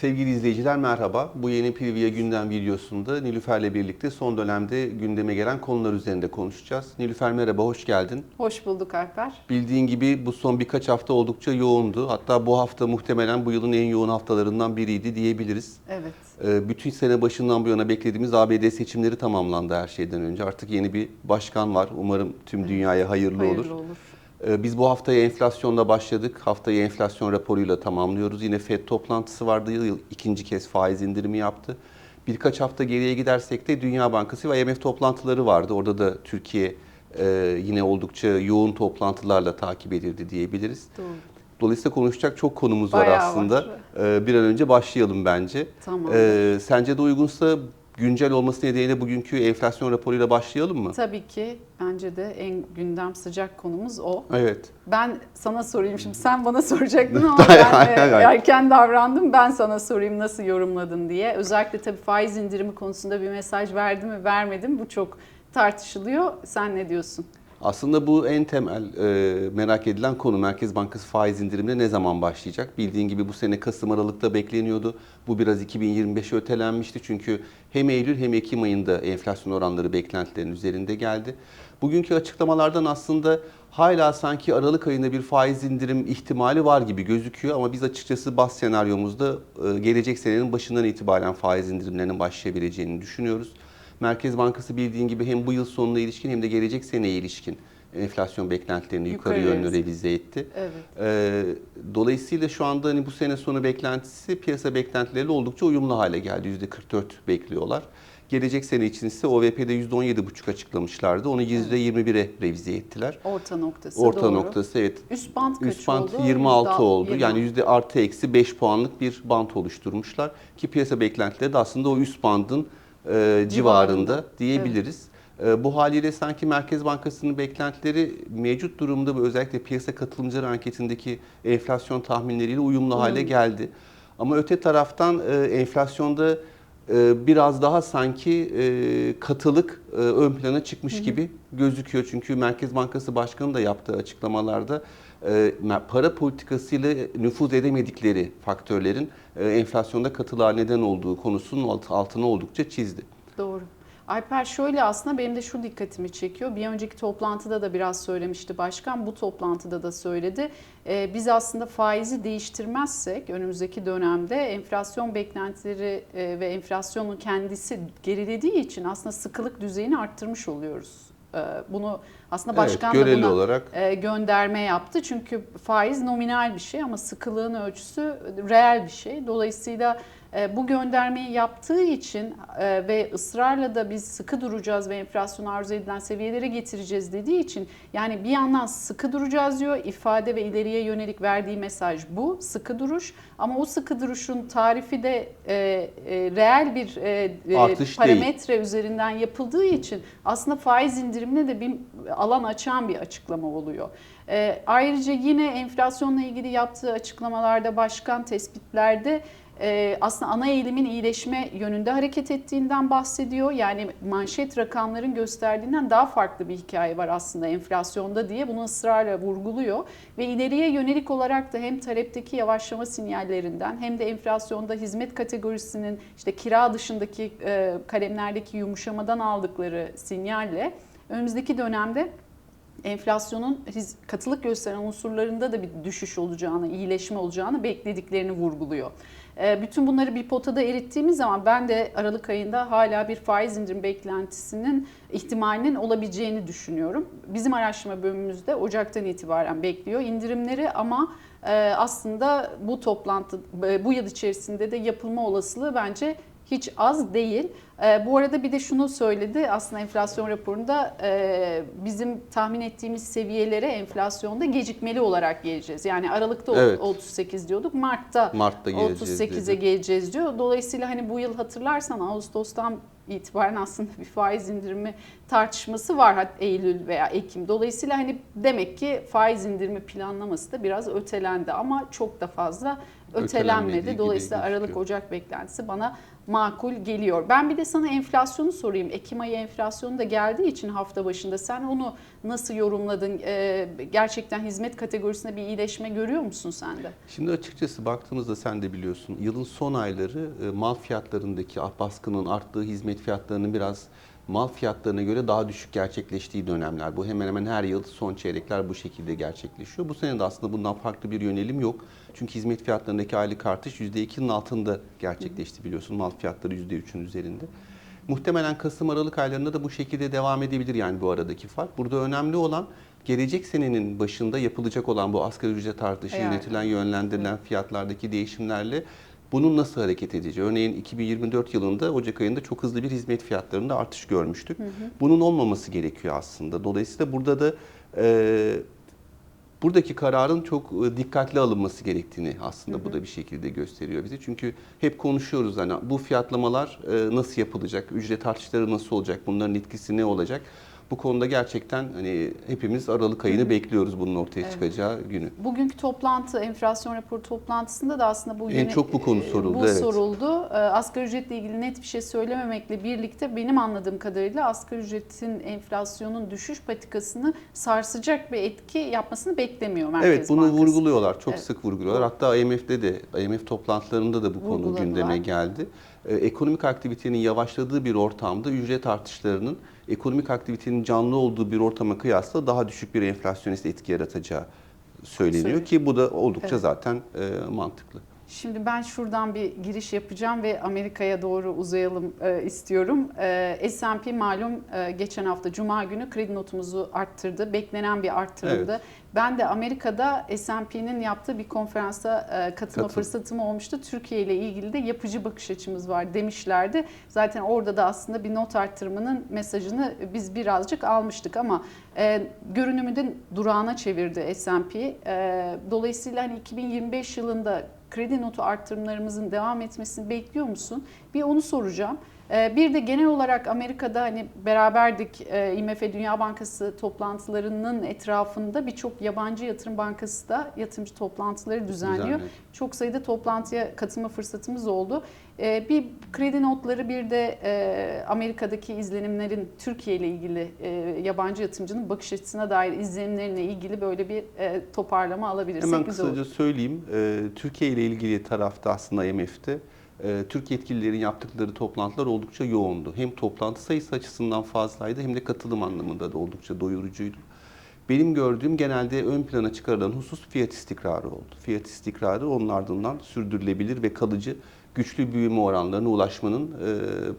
Sevgili izleyiciler merhaba. Bu yeni Privia gündem videosunda Nilüfer'le birlikte son dönemde gündeme gelen konular üzerinde konuşacağız. Nilüfer merhaba, hoş geldin. Hoş bulduk Alper. Bildiğin gibi bu son birkaç hafta oldukça yoğundu. Hatta bu hafta muhtemelen bu yılın en yoğun haftalarından biriydi diyebiliriz. Evet. Ee, Bütün sene başından bu yana beklediğimiz ABD seçimleri tamamlandı her şeyden önce. Artık yeni bir başkan var. Umarım tüm dünyaya hayırlı, olur. Hayırlı olur. Ee, Biz bu haftaya enflasyonla başladık. Haftayı enflasyon raporuyla tamamlıyoruz. Yine FED toplantısı vardı. Yıl ikinci kez faiz indirimi yaptı. Birkaç hafta geriye gidersek de Dünya Bankası ve IMF toplantıları vardı. Orada da Türkiye e, yine oldukça yoğun toplantılarla takip edildi diyebiliriz. Doğru. Dolayısıyla konuşacak çok konumuz var Bayağı aslında. var. Ee, Bir an önce başlayalım bence. Tamam. Ee, Sence de uygunsa güncel olması nedeniyle bugünkü enflasyon raporuyla başlayalım mı? Tabii ki bence de en gündem sıcak konumuz o. Evet. Ben sana sorayım şimdi. Sen bana soracaktın ama ben e, erken davrandım. Ben sana sorayım nasıl yorumladın diye. Özellikle tabii faiz indirimi konusunda bir mesaj verdi mi vermedi mi bu çok tartışılıyor. Sen ne diyorsun? Aslında bu en temel e, merak edilen konu Merkez Bankası faiz indirimine ne zaman başlayacak? Bildiğin gibi bu sene Kasım Aralık'ta bekleniyordu. Bu biraz 2025'e ötelenmişti çünkü hem Eylül hem Ekim ayında enflasyon oranları beklentilerin üzerinde geldi. Bugünkü açıklamalardan aslında hala sanki Aralık ayında bir faiz indirim ihtimali var gibi gözüküyor ama biz açıkçası bas senaryomuzda e, gelecek senenin başından itibaren faiz indirimlerinin başlayabileceğini düşünüyoruz. Merkez Bankası bildiğin gibi hem bu yıl sonuna ilişkin hem de gelecek seneye ilişkin enflasyon beklentilerini yukarı, Yukarı yönlü revize. etti. Evet. Ee, dolayısıyla şu anda hani bu sene sonu beklentisi piyasa beklentileriyle oldukça uyumlu hale geldi. %44 bekliyorlar. Gelecek sene için ise OVP'de %17,5 açıklamışlardı. Onu %21'e revize ettiler. Orta noktası Orta doğru. noktası evet. Üst band kaç Üst band oldu? 26 Yüzde oldu. 20. Yani yüzde artı eksi 5 puanlık bir bant oluşturmuşlar. Ki piyasa beklentileri de aslında o üst bandın e, civarında diyebiliriz. E, bu haliyle sanki Merkez Bankası'nın beklentileri mevcut durumda ve özellikle piyasa katılımcıları anketindeki enflasyon tahminleriyle uyumlu hale geldi. Ama öte taraftan e, enflasyonda e, biraz daha sanki e, katılık ön plana çıkmış gibi gözüküyor. Çünkü Merkez Bankası Başkanı da yaptığı açıklamalarda para politikasıyla nüfuz edemedikleri faktörlerin e, enflasyonda katılığa neden olduğu konusunun alt- altına oldukça çizdi. Doğru. Alper şöyle aslında benim de şu dikkatimi çekiyor. Bir önceki toplantıda da biraz söylemişti başkan. Bu toplantıda da söyledi. Ee, biz aslında faizi değiştirmezsek önümüzdeki dönemde enflasyon beklentileri e, ve enflasyonun kendisi gerilediği için aslında sıkılık düzeyini arttırmış oluyoruz. Ee, bunu aslında Evet, başkan da göreli buna olarak e, gönderme yaptı. Çünkü faiz nominal bir şey ama sıkılığın ölçüsü reel bir şey. Dolayısıyla e, bu göndermeyi yaptığı için e, ve ısrarla da biz sıkı duracağız ve enflasyonu arzu edilen seviyelere getireceğiz dediği için yani bir yandan sıkı duracağız diyor ifade ve ileriye yönelik verdiği mesaj bu sıkı duruş ama o sıkı duruşun tarifi de e, e, reel bir e, e, Artış parametre üzerinden yapıldığı için aslında faiz indirimine de bir alan açan bir açıklama oluyor. E, ayrıca yine enflasyonla ilgili yaptığı açıklamalarda başkan tespitlerde e, aslında ana eğilimin iyileşme yönünde hareket ettiğinden bahsediyor. Yani manşet rakamların gösterdiğinden daha farklı bir hikaye var aslında enflasyonda diye bunu ısrarla vurguluyor. Ve ileriye yönelik olarak da hem talepteki yavaşlama sinyallerinden hem de enflasyonda hizmet kategorisinin işte kira dışındaki e, kalemlerdeki yumuşamadan aldıkları sinyalle önümüzdeki dönemde enflasyonun katılık gösteren unsurlarında da bir düşüş olacağını, iyileşme olacağını beklediklerini vurguluyor. E, Bütün bunları bir potada erittiğimiz zaman ben de Aralık ayında hala bir faiz indirim beklentisinin ihtimalinin olabileceğini düşünüyorum. Bizim araştırma bölümümüzde Ocak'tan itibaren bekliyor indirimleri ama e, aslında bu toplantı e, bu yıl içerisinde de yapılma olasılığı bence hiç az değil. E, bu arada bir de şunu söyledi aslında enflasyon raporunda e, bizim tahmin ettiğimiz seviyelere enflasyonda gecikmeli olarak geleceğiz. Yani Aralık'ta Evet. 38 diyorduk Mart'ta Mart'ta geleceğiz 38'e dedi. geleceğiz diyor. Dolayısıyla hani bu yıl hatırlarsan Ağustos'tan itibaren aslında bir faiz indirimi tartışması var hat- Eylül veya Ekim. Dolayısıyla hani demek ki faiz indirimi planlaması da biraz ötelendi ama çok da fazla ötelenmedi. Dolayısıyla. Aralık Ocak beklentisi bana makul geliyor. Ben bir de sana enflasyonu sorayım. Ekim ayı enflasyonu da geldiği için hafta başında sen onu nasıl yorumladın? Ee, gerçekten hizmet kategorisinde bir iyileşme görüyor musun sen de? Şimdi açıkçası baktığımızda sen de biliyorsun yılın son ayları e, mal fiyatlarındaki baskının arttığı hizmet fiyatlarının biraz mal fiyatlarına göre daha düşük gerçekleştiği dönemler. Bu hemen hemen her yıl son çeyrekler bu şekilde gerçekleşiyor. Bu sene de aslında bundan farklı bir yönelim yok. Çünkü hizmet fiyatlarındaki aylık artış %2'nin altında gerçekleşti biliyorsun. Mal fiyatları %3'ün üzerinde. Muhtemelen Kasım-Aralık aylarında da bu şekilde devam edebilir yani bu aradaki fark. Burada önemli olan gelecek senenin başında yapılacak olan bu asgari ücret artışı, yönetilen, yönlendirilen fiyatlardaki değişimlerle bunun nasıl hareket edeceği. Örneğin 2024 yılında Ocak ayında çok hızlı bir hizmet fiyatlarında artış görmüştük. Bunun olmaması gerekiyor aslında. Dolayısıyla burada da e, buradaki kararın çok e, dikkatli alınması gerektiğini aslında bu da bir şekilde gösteriyor bize. Çünkü hep konuşuyoruz hani bu fiyatlamalar e, nasıl yapılacak, ücret artışları nasıl olacak, bunların etkisi ne olacak? Bu konuda gerçekten hani hepimiz Aralık ayını bekliyoruz bunun ortaya Evet. çıkacağı günü. Bugünkü toplantı, enflasyon raporu toplantısında da aslında bu En çok bu konu e, soruldu, Bu evet. soruldu. E, Asgari ücretle ilgili net bir şey söylememekle birlikte benim anladığım kadarıyla asgari ücretin enflasyonun düşüş patikasını sarsacak bir etki yapmasını beklemiyor Merkez Evet bunu Bankası. vurguluyorlar. Çok Evet. sık vurguluyorlar. Hatta IMF'de de IMF toplantılarında da bu konu gündeme geldi. Ee, ekonomik aktivitenin yavaşladığı bir ortamda ücret artışlarının ekonomik aktivitenin canlı olduğu bir ortama kıyasla daha düşük bir enflasyonist etki yaratacağı söyleniyor ki bu da oldukça Evet. zaten e, mantıklı. Şimdi ben şuradan bir giriş yapacağım ve Amerika'ya doğru uzayalım e, istiyorum. E, S&P malum e, geçen hafta Cuma günü kredi notumuzu arttırdı. Beklenen bir arttırımdı. Evet. Ben de Amerika'da S&P'nin yaptığı bir konferansa e, katılma Katıl. fırsatım olmuştu. Türkiye ile ilgili de yapıcı bakış açımız var demişlerdi. Zaten orada da aslında bir not arttırımının mesajını biz birazcık almıştık ama e, görünümü de durağına çevirdi S&P. E, dolayısıyla hani 2025 yılında kredi notu arttırımlarımızın devam etmesini bekliyor musun? Bir onu soracağım. Ee, Bir de genel olarak Amerika'da hani beraberdik e, IMF Dünya Bankası toplantılarının etrafında birçok yabancı yatırım bankası da yatırımcı toplantıları düzenliyor. Düzenliyor. Çok sayıda toplantıya katılma fırsatımız oldu. Ee, Bir kredi notları bir de e, Amerika'daki izlenimlerin Türkiye ile ilgili e, yabancı yatırımcının bakış açısına dair izlenimlerine ilgili böyle bir toparlama alabilirsek Hemen güzel olur. kısaca söyleyeyim. Ee, Türkiye ile ilgili tarafta aslında IMF'de e, Türk yetkililerin yaptıkları toplantılar oldukça yoğundu. Hem toplantı sayısı açısından fazlaydı hem de katılım anlamında da oldukça doyurucuydu. Benim gördüğüm genelde ön plana çıkarılan husus fiyat istikrarı oldu. Fiyat istikrarı onun ardından sürdürülebilir ve kalıcı güçlü büyüme oranlarına ulaşmanın e,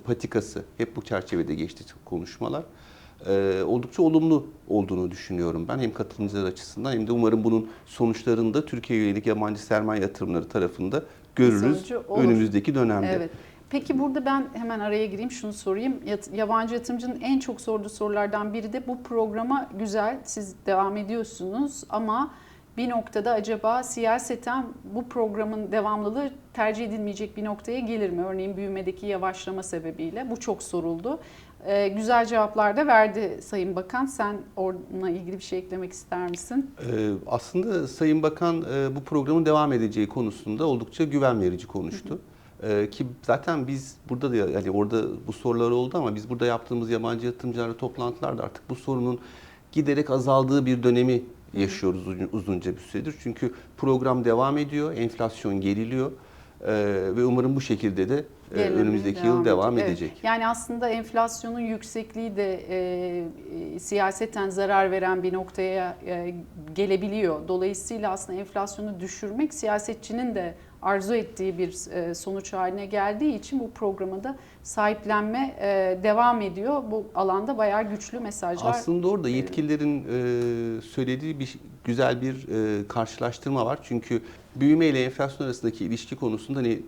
patikası. Hep bu çerçevede geçti konuşmalar. E, oldukça olumlu olduğunu düşünüyorum ben. Hem katılımcılar açısından hem de umarım bunun sonuçlarını da Türkiye'ye yönelik yabancı sermaye yatırımları tarafında görürüz önümüzdeki dönemde. Evet. Peki burada ben hemen araya gireyim şunu sorayım. Yabancı yatırımcının en çok sorduğu sorulardan biri de bu programa güzel siz devam ediyorsunuz ama bir noktada acaba siyaseten bu programın devamlılığı tercih edilmeyecek bir noktaya gelir mi? Örneğin büyümedeki yavaşlama sebebiyle bu çok soruldu. Ee, güzel cevaplar da verdi Sayın Bakan. Sen onunla ilgili bir şey eklemek ister misin? Ee, aslında Sayın Bakan e, bu programın devam edeceği konusunda oldukça güven verici konuştu. Ee, ki zaten biz burada da yani orada bu sorular oldu ama biz burada yaptığımız yabancı yatırımcılarla toplantılarda artık bu sorunun giderek azaldığı bir dönemi yaşıyoruz uzun- uzunca bir süredir. Çünkü program devam ediyor, enflasyon geriliyor Ee, ve umarım bu şekilde de e, Gerilemeye önümüzdeki yıl devam Evet. edecek. Yani aslında enflasyonun yüksekliği de e, e, siyaseten zarar veren bir noktaya e, gelebiliyor. Dolayısıyla aslında enflasyonu düşürmek siyasetçinin de arzu ettiği bir e, sonuç haline geldiği için bu programa da sahiplenme e, devam ediyor. Bu alanda bayağı güçlü mesajlar. Aslında orada yetkililerin söylediği bir güzel bir karşılaştırma var. Çünkü büyüme ile enflasyon arasındaki ilişki konusunda hani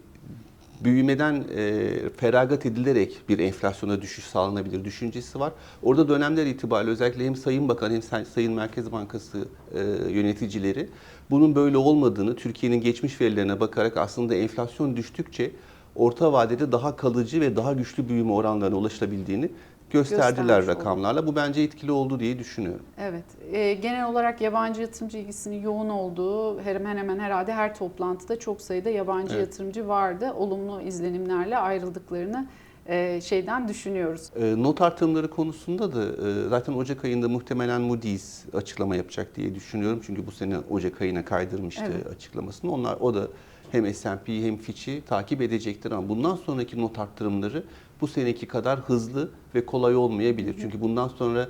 büyümeden e, feragat edilerek bir enflasyona düşüş sağlanabilir düşüncesi var. Orada dönemler itibariyle özellikle hem Sayın Bakan hem Say- Sayın Merkez Bankası e, yöneticileri bunun böyle olmadığını, Türkiye'nin geçmiş verilerine bakarak aslında enflasyon düştükçe orta vadede daha kalıcı ve daha güçlü büyüme oranlarına ulaşılabildiğini gösterdiler Göstermiş oldu. rakamlarla. Bu bence etkili oldu diye düşünüyorum. Evet. E, genel olarak yabancı yatırımcı ilgisinin yoğun olduğu hemen hemen herhalde her toplantıda çok sayıda yabancı Evet. yatırımcı vardı. Olumlu izlenimlerle ayrıldıklarını e, şeyden düşünüyoruz. E, Not artırımları konusunda da e, zaten Ocak ayında muhtemelen Moody's açıklama yapacak diye düşünüyorum. Çünkü bu sene Ocak ayına kaydırmıştı Evet. açıklamasını. Onlar o da hem S&P hem Fitch'i takip edecektir ama bundan sonraki not arttırımları bu seneki kadar hızlı ve kolay olmayabilir. Çünkü bundan sonra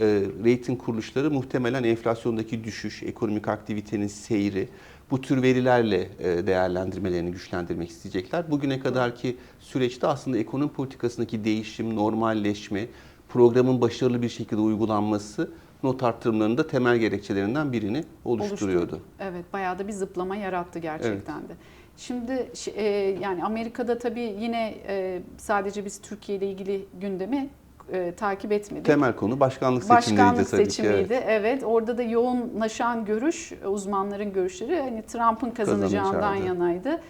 e, rating kuruluşları muhtemelen enflasyondaki düşüş, ekonomik aktivitenin seyri, bu tür verilerle e, değerlendirmelerini güçlendirmek isteyecekler. Bugüne kadarki süreçte aslında ekonomi politikasındaki değişim, normalleşme, programın başarılı bir şekilde uygulanması not artırımlarının da temel gerekçelerinden birini oluşturuyordu. Evet, bayağı da bir zıplama yarattı gerçekten de. Şimdi e, yani Amerika'da tabii yine e, sadece biz Türkiye ile ilgili gündemi e, takip etmedik. Temel konu başkanlık seçimleriydi Başkanlık tabii ki. seçimiydi. evet. Evet. orada da yoğunlaşan görüş, uzmanların görüşleri hani Trump'ın kazanacağından Kazanacağı. yanaydı.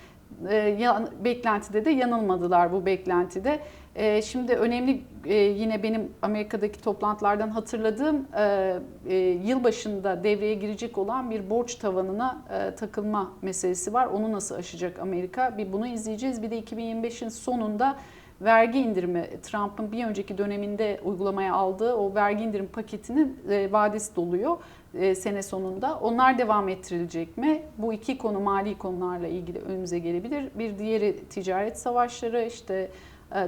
Ee, yan- beklentide de yanılmadılar bu beklentide. Ee, şimdi önemli e, yine benim Amerika'daki toplantılardan hatırladığım e, e, yılbaşında devreye girecek olan bir borç tavanına e, takılma meselesi var. Onu nasıl aşacak Amerika? Bir bunu izleyeceğiz. Bir de 2025'in sonunda vergi indirimi Trump'ın bir önceki döneminde uygulamaya aldığı o vergi indirim paketinin e, vadesi doluyor e, sene sonunda. Onlar devam ettirilecek mi? Bu iki konu mali konularla ilgili önümüze gelebilir. Bir diğeri ticaret savaşları işte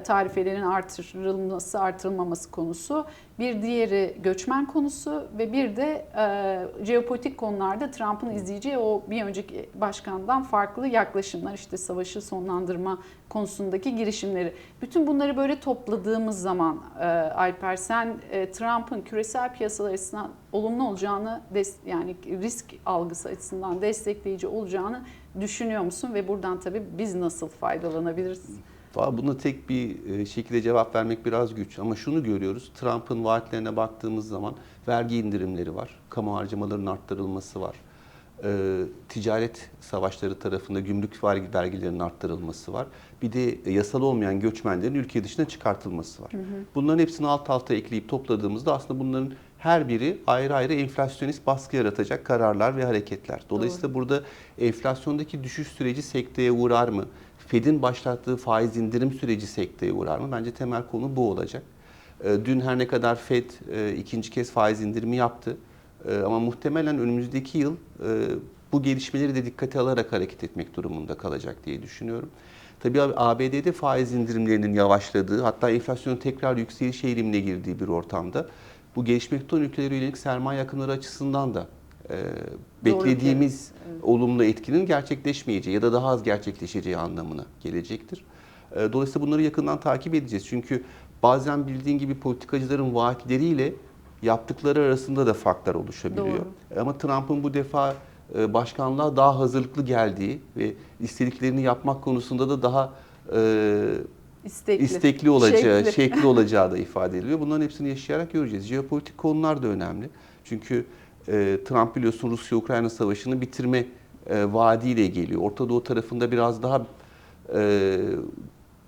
tarifelerin artırılması artırılmaması konusu. Bir diğeri göçmen konusu ve bir de e, jeopolitik konularda Trump'ın izleyeceği o bir önceki başkandan farklı yaklaşımlar işte savaşı sonlandırma konusundaki girişimleri. Bütün bunları böyle topladığımız zaman e, Alper sen e, Trump'ın küresel piyasalar açısından olumlu olacağını yani risk algısı açısından destekleyici olacağını düşünüyor musun ve buradan tabii biz nasıl faydalanabiliriz? Valla Buna tek bir e, şekilde cevap vermek biraz güç ama şunu görüyoruz. Trump'ın vaatlerine baktığımız zaman vergi indirimleri var, kamu harcamalarının arttırılması var. e, ticaret savaşları tarafında gümrük vergi vergilerinin arttırılması var. Bir de yasal olmayan göçmenlerin ülke dışına çıkartılması var. Bunların hepsini alt alta ekleyip topladığımızda aslında bunların her biri ayrı ayrı enflasyonist baskı yaratacak kararlar ve hareketler. Dolayısıyla burada enflasyondaki düşüş süreci sekteye uğrar mı? Fed'in başlattığı faiz indirim süreci sekteye uğrar mı? Bence temel konu bu olacak. E, Dün her ne kadar Fed e, ikinci kez faiz indirimi yaptı e, ama muhtemelen önümüzdeki yıl e, bu gelişmeleri de dikkate alarak hareket etmek durumunda kalacak diye düşünüyorum. Tabii abi ABD'de faiz indirimlerinin yavaşladığı hatta enflasyonun tekrar yükseliş eğilimine girdiği bir ortamda bu gelişmekte olan ülkelere yönelik sermaye akımları açısından da e, beklediğimiz olumlu etkinin gerçekleşmeyeceği ya da daha az gerçekleşeceği anlamına gelecektir. E, Dolayısıyla bunları yakından takip edeceğiz. Çünkü bazen bildiğin gibi politikacıların vaatleriyle yaptıkları arasında da farklar oluşabiliyor. Doğru. Ama Trump'ın bu defa e, başkanlığa daha hazırlıklı geldiği ve istediklerini yapmak konusunda da daha e, İstekli. istekli olacağı, Şekli. şekli olacağı da ifade ediliyor. Bunların hepsini yaşayarak göreceğiz. Jeopolitik konular da önemli. Çünkü e, Trump biliyorsun Rusya-Ukrayna savaşını bitirme e, vaadiyle geliyor. Orta Doğu tarafında biraz daha e,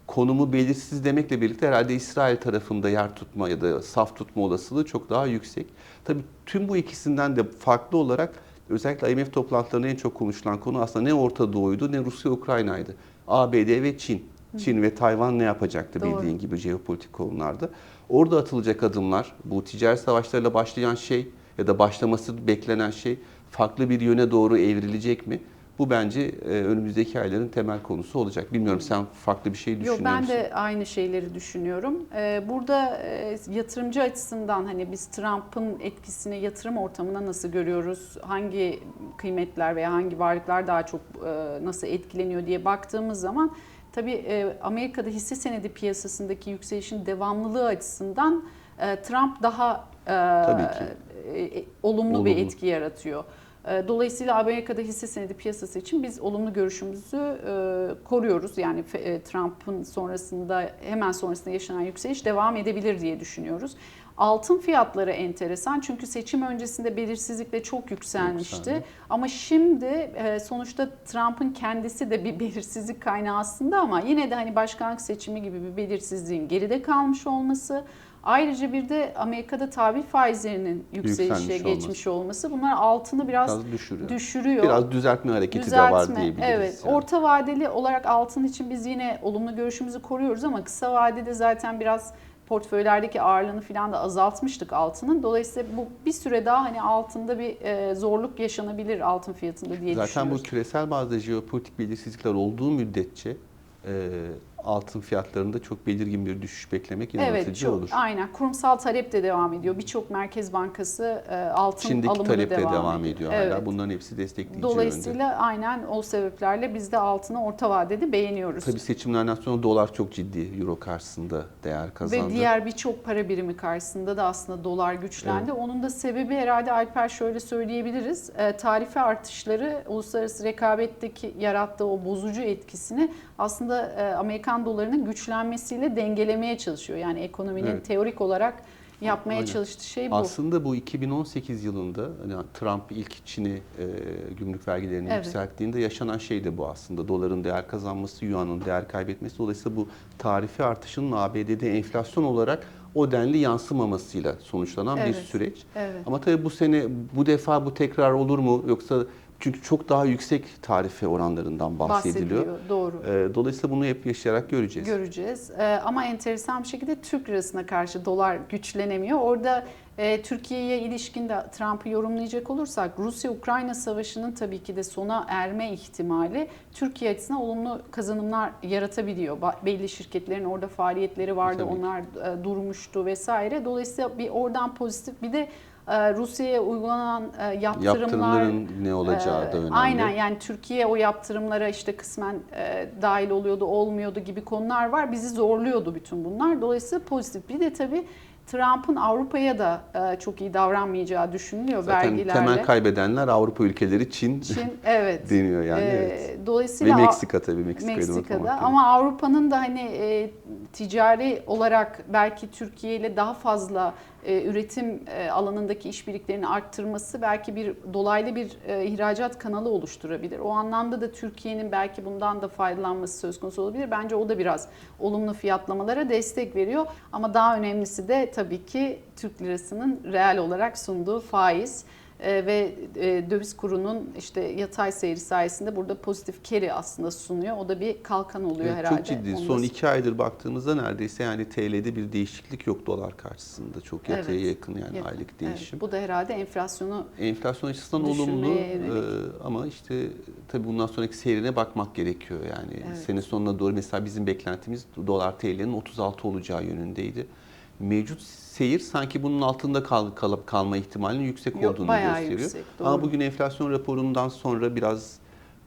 konumu belirsiz demekle birlikte herhalde İsrail tarafında yer tutma ya da saf tutma olasılığı çok daha yüksek. Tabii tüm bu ikisinden de farklı olarak özellikle IMF toplantılarında en çok konuşulan konu aslında ne Orta Doğu'ydu ne Rusya-Ukrayna'ydı. ABD ve Çin. Çin ve Tayvan ne yapacaktı Doğru. bildiğin gibi jeopolitik konularda. Orada atılacak adımlar, bu ticaret savaşlarıyla başlayan şey ya da başlaması beklenen şey farklı bir yöne doğru evrilecek mi? Bu bence e, önümüzdeki ayların temel konusu olacak. Bilmiyorum sen farklı bir şey düşünüyor Yok ben musun? de aynı şeyleri düşünüyorum. Ee, Burada e, yatırımcı açısından hani biz Trump'ın etkisini yatırım ortamına nasıl görüyoruz? Hangi kıymetler veya hangi varlıklar daha çok e, nasıl etkileniyor diye baktığımız zaman tabii e, Amerika'da hisse senedi piyasasındaki yükselişin devamlılığı açısından e, Trump daha e, Tabii ki. E, olumlu, bir Olumlu. etki yaratıyor. E, Dolayısıyla Amerika'da hisse senedi piyasası için biz olumlu görüşümüzü e, koruyoruz. Yani e, Trump'ın sonrasında hemen sonrasında yaşanan yükseliş devam edebilir diye düşünüyoruz. Altın fiyatları enteresan çünkü seçim öncesinde belirsizlikle çok yükselmişti. Yükseldi. Ama şimdi e, sonuçta Trump'ın kendisi de bir belirsizlik kaynağı aslında ama yine de hani başkanlık seçimi gibi bir belirsizliğin geride kalmış olması Ayrıca bir de Amerika'da tahvil faizlerinin yükselişe Yükselmiş geçmiş olması. Bunlar altını biraz, Biraz düşürüyor. düşürüyor. Biraz düzeltme hareketi de var Düzeltme, diyebiliriz. Evet. yani. Orta vadeli olarak altın için biz yine olumlu görüşümüzü koruyoruz ama kısa vadede zaten biraz portföylerdeki ağırlığını falan da azaltmıştık altının. Dolayısıyla bu bir süre daha hani altında bir e, zorluk yaşanabilir altın fiyatında diye Zaten bu düşünüyoruz. küresel bazda jeopolitik belirsizlikler olduğu müddetçe e, altın fiyatlarında çok belirgin bir düşüş beklemek Evet, yanıltıcı çok, olur. aynen. Kurumsal talep de devam ediyor. Birçok merkez bankası e, altın Çin'deki alımını talep de devam, devam ediyor hala. Evet. Bunların hepsi destekleyici yönde. Dolayısıyla aynen o sebeplerle biz de altını orta vadede beğeniyoruz. Tabii seçimlerden sonra dolar çok ciddi euro karşısında değer kazandı. Ve diğer birçok para birimi karşısında da aslında dolar güçlendi. Onun da sebebi herhalde Alper şöyle söyleyebiliriz. E, tarife artışları uluslararası rekabetteki yarattığı o bozucu etkisini aslında e, Amerikan dolarının güçlenmesiyle dengelemeye çalışıyor. Yani ekonominin Evet. teorik olarak yapmaya Aynen. çalıştığı şey bu. Aslında bu 2018 yılında hani Trump ilk Çin'i e, gümrük vergilerini Evet. yükselttiğinde yaşanan şey de bu aslında. Doların değer kazanması, yuanın değer kaybetmesi. Dolayısıyla bu tarifi artışının ABD'de enflasyon olarak o denli yansımamasıyla sonuçlanan bir Evet. süreç. Evet. Ama tabii bu sene bu defa bu tekrar olur mu yoksa çünkü çok daha yüksek tarife oranlarından bahsediliyor. bahsediliyor. Doğru. E, Dolayısıyla bunu hep yaşayarak göreceğiz. Göreceğiz. Ee, ama enteresan bir şekilde Türk lirasına karşı dolar güçlenemiyor. Orada e, Türkiye'ye ilişkin de Trump'ı yorumlayacak olursak Rusya-Ukrayna savaşının tabii ki de sona erme ihtimali Türkiye açısından olumlu kazanımlar yaratabiliyor. Belli şirketlerin orada faaliyetleri vardı, Tabii onlar e, durmuştu vesaire. Dolayısıyla bir oradan pozitif bir de e, Rusya'ya uygulanan e, yaptırımlar Yaptırımların ne olacağı da ee, önemli. Aynen yani Türkiye o yaptırımlara işte kısmen e, dahil oluyordu, olmuyordu gibi konular var. Bizi zorluyordu bütün bunlar. Dolayısıyla pozitif. Bir de tabii Trump'ın Avrupa'ya da e, çok iyi davranmayacağı düşünülüyor Zaten vergilerle. temel kaybedenler Avrupa ülkeleri, Çin, Çin evet. deniyor yani. Ee, evet. Ve Dolayısıyla Meksika tabii Meksika'yı Meksika'da ama Avrupa'nın da hani e, ticari olarak belki Türkiye ile daha fazla e, üretim e, alanındaki işbirliklerini arttırması belki bir dolaylı bir e, ihracat kanalı oluşturabilir. O anlamda da Türkiye'nin belki bundan da faydalanması söz konusu olabilir. Bence o da biraz olumlu fiyatlamalara destek veriyor. Ama daha önemlisi de tabii ki Türk lirasının reel olarak sunduğu faiz. E, ve e, döviz kurunun işte yatay seyri sayesinde burada pozitif carry aslında sunuyor. O da bir kalkan oluyor Evet, herhalde. çok ciddi. Onu da- Son iki aydır baktığımızda neredeyse yani TL'de bir değişiklik yok dolar karşısında. Çok yataya Evet, yakın yani yakın. aylık Evet, değişim. bu da herhalde enflasyonu Enflasyon açısından olumlu e, ama işte tabii bundan sonraki seyrine bakmak gerekiyor yani. Evet. Sene sonuna doğru mesela bizim beklentimiz dolar TL'nin 36 olacağı yönündeydi. Mevcut seyir sanki bunun altında kal, kalıp kalma ihtimalinin yüksek Yok, olduğunu gösteriyor. yüksek, Ama bugün enflasyon raporundan sonra biraz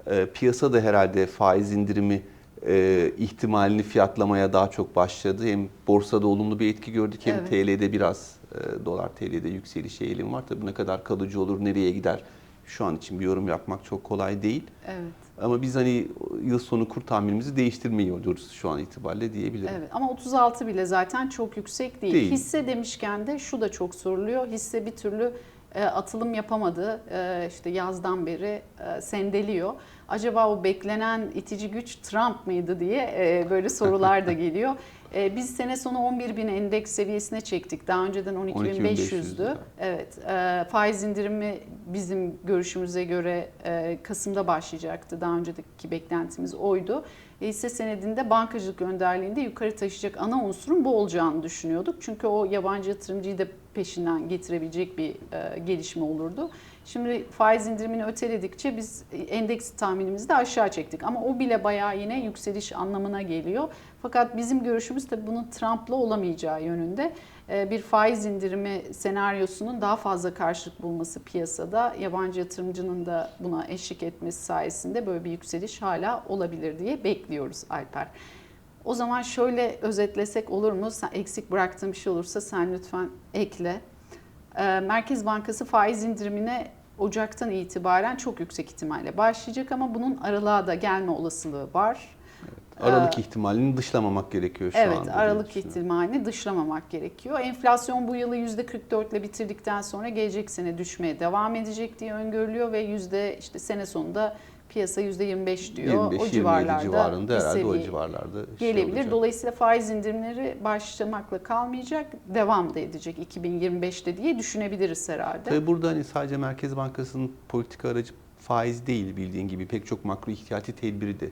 e, piyasa da herhalde faiz indirimi e, ihtimalini fiyatlamaya daha çok başladı. Hem borsada olumlu bir etki gördük hem Evet. TL'de biraz e, dolar TL'de yükselişe eğilim var. Tabii ne kadar kalıcı olur, nereye gider şu an için bir yorum yapmak çok kolay değil. evet Ama biz hani yıl sonu kur tahminimizi değiştirmiyoruz şu an itibariyle diyebilirim. evet ama 36 bile zaten çok yüksek değil. Değil. Hisse demişken de şu da çok soruluyor. Hisse bir türlü e, atılım yapamadı. E, işte yazdan beri e, sendeliyor. Acaba o beklenen itici güç Trump mıydı diye e, böyle sorular da geliyor. E, biz sene sonu 11 bin endeks seviyesine çektik. Daha önceden 12.500'dü. 12.500'dü. Evet, e, faiz indirimi bizim görüşümüze göre e, Kasım'da başlayacaktı. Daha önceki beklentimiz oydu. E, hisse senedinde bankacılık önderliğinde yukarı taşıyacak ana unsurun bu olacağını düşünüyorduk. Çünkü o yabancı yatırımcıyı da peşinden getirebilecek bir e, gelişme olurdu. Şimdi faiz indirimini öteledikçe biz endeks tahminimizi de aşağı çektik. Ama o bile bayağı yine yükseliş anlamına geliyor. Fakat bizim görüşümüz tabii bunun Trump'la olamayacağı yönünde. Ee, Bir faiz indirimi senaryosunun daha fazla karşılık bulması piyasada yabancı yatırımcının da buna eşlik etmesi sayesinde böyle bir yükseliş hala olabilir diye bekliyoruz Alper. O zaman şöyle özetlesek olur mu? Sen eksik bıraktığın bir şey olursa sen lütfen ekle. Ee, Merkez Bankası faiz indirimine Ocak'tan itibaren çok yüksek ihtimalle başlayacak ama bunun aralığa da gelme olasılığı var. Aralık ihtimalini dışlamamak gerekiyor şu evet, anda. diye aralık ihtimalini dışlamamak gerekiyor. Enflasyon bu yılı %44 ile bitirdikten sonra gelecek sene düşmeye devam edecek diye öngörülüyor ve yüzde işte sene sonunda Piyasa %25 diyor. 25 o 27 civarlarda civarında herhalde o civarlarda şey gelebilir. olacak. Dolayısıyla faiz indirimleri başlamakla kalmayacak, devam da edecek 2025'te diye düşünebiliriz herhalde. Tabii burada hani sadece Merkez Bankası'nın politika aracı faiz değil bildiğin gibi pek çok makro ihtiyati tedbiri de e,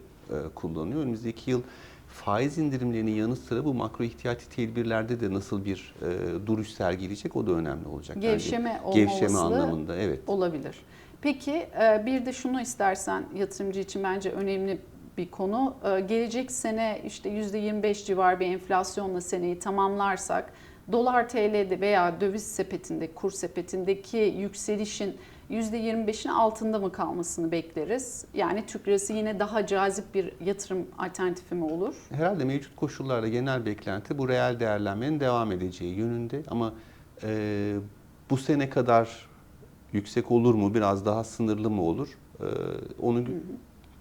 kullanıyor. Önümüzdeki yıl faiz indirimlerinin yanı sıra bu makro ihtiyati tedbirlerde de nasıl bir e, duruş sergileyecek o da önemli olacak. Gevşeme olma Gevşeme anlamında evet. olabilir. Peki e, bir de şunu istersen yatırımcı için bence önemli bir konu. E, Gelecek sene işte %25 civar bir enflasyonla seneyi tamamlarsak dolar TL'de veya döviz sepetinde, kur sepetindeki yükselişin %25'in altında mı kalmasını bekleriz? Yani Türk lirası yine daha cazip bir yatırım alternatifi mi olur? Herhalde mevcut koşullarda genel beklenti bu reel değerlenmenin devam edeceği yönünde ama e, bu sene kadar yüksek olur mu biraz daha sınırlı mı olur E, onu gö-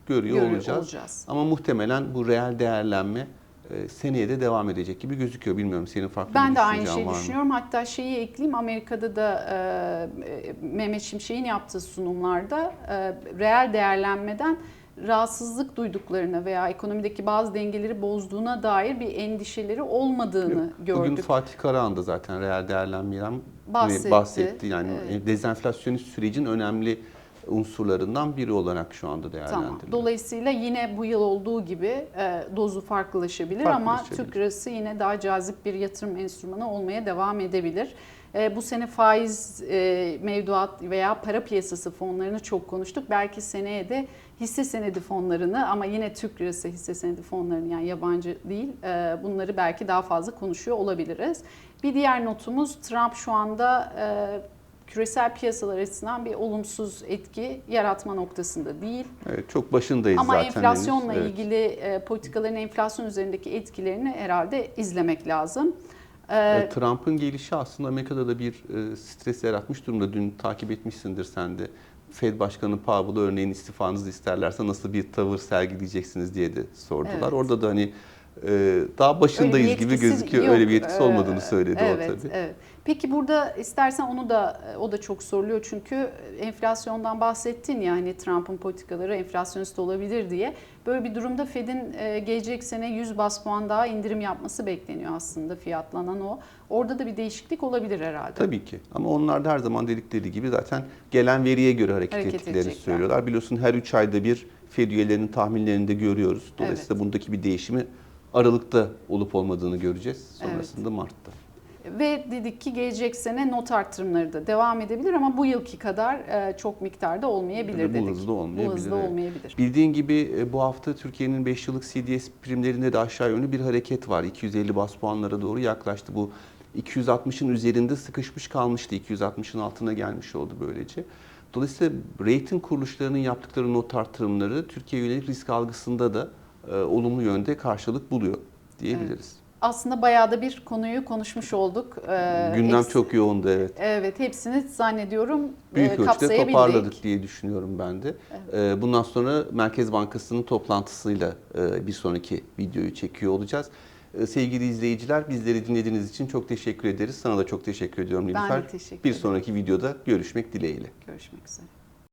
görüyor, Görüyor olacağız. olacağız. Ama muhtemelen bu reel değerlenme e, seneye de devam edecek gibi gözüküyor. Bilmiyorum senin farklı Ben bir de aynı şeyi düşünüyorum. Hatta şeyi ekleyeyim. Amerika'da da e, Mehmet Şimşek'in yaptığı sunumlarda e, reel değerlenmeden rahatsızlık duyduklarına veya ekonomideki bazı dengeleri bozduğuna dair bir endişeleri olmadığını gördük. Bugün Fatih Karahan da zaten reel değerlenmeden Bahsetti. bahsetti. Yani Evet. dezenflasyonist sürecin önemli unsurlarından biri olarak şu anda Tamam. değerlendiriliyor. Dolayısıyla yine bu yıl olduğu gibi e, dozu farklılaşabilir ama. Türk lirası yine daha cazip bir yatırım enstrümanı olmaya devam edebilir. E, bu sene faiz e, mevduat veya para piyasası fonlarını çok konuştuk. Belki seneye de hisse senedi fonlarını ama yine Türk lirası hisse senedi fonlarını yani yabancı değil e, bunları belki daha fazla konuşuyor olabiliriz. Bir diğer notumuz Trump şu anda e, küresel piyasalar açısından bir olumsuz etki yaratma noktasında değil. Evet, çok başındayız Ama zaten. enflasyonla henüz. Evet. ilgili e, politikaların enflasyon üzerindeki etkilerini herhalde izlemek lazım. E, Trump'ın gelişi aslında Amerika'da da bir stres yaratmış durumda. Dün takip etmişsindir sen de. Fed Başkanı Powell'a örneğin istifanızı isterlerse nasıl bir tavır sergileyeceksiniz diye de sordular. Evet. Orada da hani daha başındayız öyle gibi gözüküyor. yok. Öyle bir yetkisi Ee, olmadığını söyledi evet, o tabii. Evet. Peki burada istersen onu da o da çok soruluyor çünkü enflasyondan bahsettin ya hani Trump'ın politikaları enflasyonist olabilir diye. Böyle bir durumda Fed'in e, gelecek sene 100 bas puan daha indirim yapması bekleniyor aslında fiyatlanan o. Orada da bir değişiklik olabilir herhalde. Tabii ki. Ama onlar da her zaman dedikleri gibi zaten gelen veriye göre hareket, Hareket ettiklerini edecekler. söylüyorlar. Biliyorsun her 3 ayda bir Fed üyelerinin tahminlerini de görüyoruz. Dolayısıyla bundaki bir değişimi Aralık'ta olup olmadığını göreceğiz. Sonrasında Mart'ta. Ve dedik ki gelecek sene not artırımları da devam edebilir ama bu yılki kadar e, çok miktarda olmayabilir Bu dedik. hızda olmayabilir, Bu evet. olmayabilir. Bildiğin gibi e, bu hafta Türkiye'nin 5 yıllık CDS primlerinde de aşağı yönlü bir hareket var. 250 bas puanlara doğru yaklaştı. Bu 260'ın üzerinde sıkışmış kalmıştı. 260'ın altına gelmiş oldu böylece. Dolayısıyla rating kuruluşlarının yaptıkları not artırımları Türkiye yönelik risk algısında da e, olumlu yönde karşılık buluyor diyebiliriz. Aslında bayağı da bir konuyu konuşmuş olduk. Ee, Gündem eks- çok yoğundu evet. Evet, hepsini zannediyorum Büyük e, ölçüde toparladık diye düşünüyorum ben de. Ee, Bundan sonra Merkez Bankası'nın toplantısıyla e, bir sonraki videoyu çekiyor olacağız. Ee, Sevgili izleyiciler bizleri dinlediğiniz için çok teşekkür ederiz. Sana da çok teşekkür ediyorum Ben Nilüfer. de teşekkür Bir ederim. sonraki videoda görüşmek dileğiyle. Görüşmek üzere.